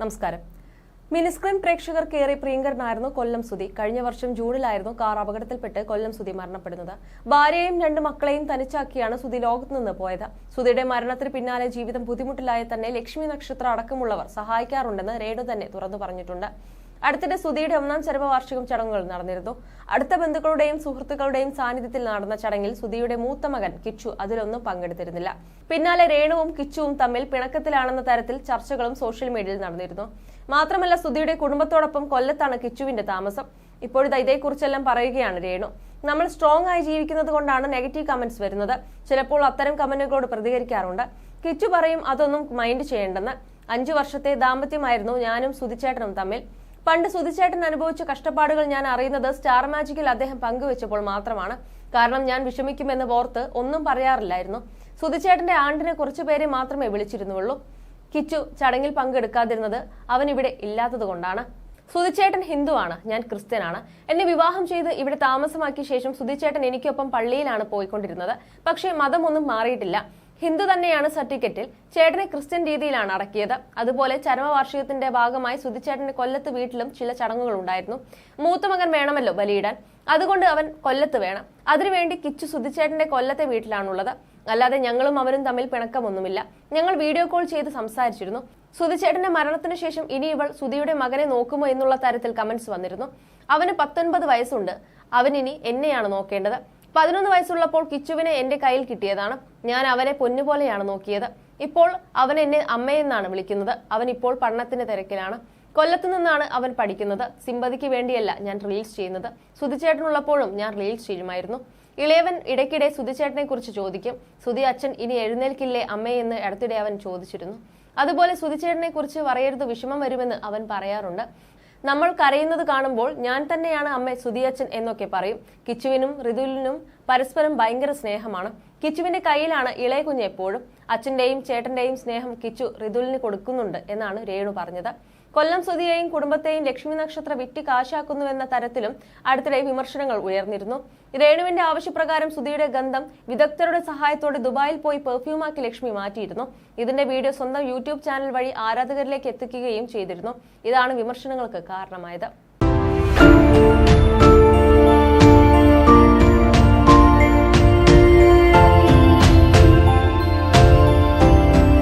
നമസ്കാരം. മിനിസ്ക്രീൻ പ്രേക്ഷകർക്ക് ഏറെ പ്രിയങ്കരനായിരുന്നു കൊല്ലം സുധി. കഴിഞ്ഞ വർഷം ജൂണിലായിരുന്നു കാർ അപകടത്തിൽപ്പെട്ട് കൊല്ലം സുധി മരണപ്പെടുന്നത്. ഭാര്യയും രണ്ട് മക്കളെയും തനിച്ചാക്കിയാണ് സുധി ലോകത്ത് നിന്ന് പോയത്. സുധിയുടെ മരണത്തിന് പിന്നാലെ ജീവിതം ബുദ്ധിമുട്ടിലായ തന്നെ ലക്ഷ്മി നക്ഷത്ര അടക്കമുള്ളവർ സഹായിക്കാറുണ്ടെന്ന് രേണു തന്നെ തുറന്നു പറഞ്ഞിട്ടുണ്ട്. അടുത്തിടെ സുധിയുടെ ഒന്നാം ചരമവാർഷികം ചടങ്ങുകൾ നടന്നിരുന്നു. അടുത്ത ബന്ധുക്കളുടെയും സുഹൃത്തുക്കളുടെയും സാന്നിധ്യത്തിൽ നടന്ന ചടങ്ങിൽ സുധിയുടെ മൂത്ത മകൻ കിച്ചു അതിലൊന്നും പങ്കെടുത്തിരുന്നില്ല. പിന്നാലെ രേണുവും കിച്ചുവും തമ്മിൽ പിണക്കത്തിലാണെന്ന തരത്തിൽ ചർച്ചകളും സോഷ്യൽ മീഡിയയിൽ നടന്നിരുന്നു. മാത്രമല്ല സുധിയുടെ കുടുംബത്തോടൊപ്പം കൊല്ലത്താണ് കിച്ചുവിന്റെ താമസം. ഇപ്പോഴിതാ ഇതേക്കുറിച്ചെല്ലാം പറയുകയാണ് രേണു. നമ്മൾ സ്ട്രോങ് ആയി ജീവിക്കുന്നത് കൊണ്ടാണ് നെഗറ്റീവ് കമന്റ്സ് വരുന്നത്. ചിലപ്പോൾ അത്തരം കമന്റുകളോട് പ്രതികരിക്കാറുണ്ട്. കിച്ചു പറയും അതൊന്നും മൈൻഡ് ചെയ്യേണ്ടെന്ന്. അഞ്ചു വർഷത്തെ ദാമ്പത്യമായിരുന്നു ഞാനും സുധിച്ചേട്ടനും തമ്മിൽ. പണ്ട് സുധിച്ചേട്ടൻ അനുഭവിച്ച കഷ്ടപ്പാടുകൾ ഞാൻ അറിയുന്നത് സ്റ്റാർ മാജിക്കിൽ അദ്ദേഹം പങ്കുവെച്ചപ്പോൾ മാത്രമാണ്. കാരണം ഞാൻ വിഷമിക്കുമെന്ന് ഓർത്ത് ഒന്നും പറയാറില്ലായിരുന്നു. സുധിച്ചേട്ടന്റെ ആണ്ടിനെ കുറച്ചു പേരെ മാത്രമേ വിളിച്ചിരുന്നുള്ളൂ. കിച്ചു ചടങ്ങിൽ പങ്കെടുക്കാതിരുന്നത് അവൻ ഇവിടെ ഇല്ലാത്തത് കൊണ്ടാണ് സുധിച്ചേട്ടൻ ഹിന്ദുവാണ് ഞാൻ ക്രിസ്ത്യനാണ്. എന്നെ വിവാഹം ചെയ്ത് ഇവിടെ താമസമാക്കിയ ശേഷം സുധിച്ചേട്ടൻ എനിക്കൊപ്പം പള്ളിയിലാണ് പോയിക്കൊണ്ടിരുന്നത്. പക്ഷേ മതമൊന്നും മാറിയിട്ടില്ല. ഹിന്ദു തന്നെയാണ് സർട്ടിഫിക്കറ്റിൽ ചേട്ടനെ ക്രിസ്ത്യൻ രീതിയിലാണ് അടക്കിയത്. അതുപോലെ ചരമവാർഷികത്തിന്റെ ഭാഗമായി സുധിച്ചേട്ടന്റെ കൊല്ലത്ത് വീട്ടിലും ചില ചടങ്ങുകൾ ഉണ്ടായിരുന്നു മൂത്തമകൻ വേണമല്ലോ ബലിയിടാൻ. അതുകൊണ്ട് അവൻ കൊല്ലത്ത് വേണം. അതിനുവേണ്ടി കിച്ചു സുധിച്ചേട്ടന്റെ കൊല്ലത്തെ വീട്ടിലാണുള്ളത്. അല്ലാതെ ഞങ്ങളും അവരും തമ്മിൽ പിണക്കമൊന്നുമില്ല. ഞങ്ങൾ വീഡിയോ കോൾ ചെയ്ത് സംസാരിച്ചിരുന്നു. സുധിച്ചേട്ടന്റെ മരണത്തിന് ശേഷം ഇനി ഇവൾ സുധിയുടെ മകനെ നോക്കുമോ എന്നുള്ള തരത്തിൽ കമന്റ്സ് വന്നിരുന്നു. അവന് പത്തൊൻപത് വയസ്സുണ്ട്. അവനിനി എന്നെയാണ് നോക്കേണ്ടത്. പതിനൊന്ന് വയസ്സുള്ളപ്പോൾ കിച്ചുവിനെ എന്റെ കയ്യിൽ കിട്ടിയതാണ്. ഞാൻ അവനെ പൊന്നുപോലെയാണ് നോക്കിയത്. ഇപ്പോൾ അവൻ എന്നെ അമ്മയെന്നാണ് വിളിക്കുന്നത്. അവൻ ഇപ്പോൾ പഠനത്തിന്റെ തിരക്കിലാണ്. കൊല്ലത്തു നിന്നാണ് അവൻ പഠിക്കുന്നത്. സിമ്പതിക്ക് വേണ്ടിയല്ല ഞാൻ റിലീസ് ചെയ്യുന്നത്. സുധിച്ചേട്ടനുള്ളപ്പോഴും ഞാൻ റിലീസ് ചെയ്യുമായിരുന്നു. ഇളയവൻ ഇടയ്ക്കിടെ സുധിച്ചേട്ടനെ കുറിച്ച് ചോദിക്കും. സുധി അച്ഛൻ ഇനി എഴുന്നേൽക്കില്ലേ അമ്മയെന്ന് അടുത്തിടെ അവൻ ചോദിച്ചിരുന്നു. അതുപോലെ സുധിച്ചേട്ടനെ കുറിച്ച് പറയരുത് വിഷമം വരുമെന്ന് അവൻ പറയാറുണ്ട്. നമ്മൾ കരയുന്നത് കാണുമ്പോൾ ഞാൻ തന്നെയാണ് അമ്മ സുധിയച്ഛൻ എന്നൊക്കെ പറയും. കിച്ചുവിനും ഋതുലിനും പരസ്പരം ഭയങ്കര സ്നേഹമാണ്. കിച്ചുവിന്റെ കയ്യിലാണ് ഇളയ കുഞ്ഞ് എപ്പോഴും. അച്ഛന്റെയും ചേട്ടന്റെയും സ്നേഹം കിച്ചു ഋതുലിന് കൊടുക്കുന്നുണ്ട് എന്നാണ് രേണു പറഞ്ഞത്. കൊല്ലം സ്വതിയെയും കുടുംബത്തെയും ലക്ഷ്മി നക്ഷത്ര വിറ്റ് കാശാക്കുന്നുവെന്ന തരത്തിലും അടുത്തിടെ വിമർശനങ്ങൾ ഉയർന്നിരുന്നു. രേണുവിന്റെ ആവശ്യപ്രകാരം സുധിയുടെ ഗന്ധം വിദഗ്ധരുടെ സഹായത്തോടെ ദുബായിൽ പോയി പെർഫ്യൂമാക്കി ലക്ഷ്മി മാറ്റിയിരുന്നു. ഇതിന്റെ വീഡിയോ സ്വന്തം യൂട്യൂബ് ചാനൽ വഴി ആരാധകരിലേക്ക് എത്തിക്കുകയും ചെയ്തിരുന്നു. ഇതാണ് വിമർശനങ്ങൾക്ക് കാരണമായത്.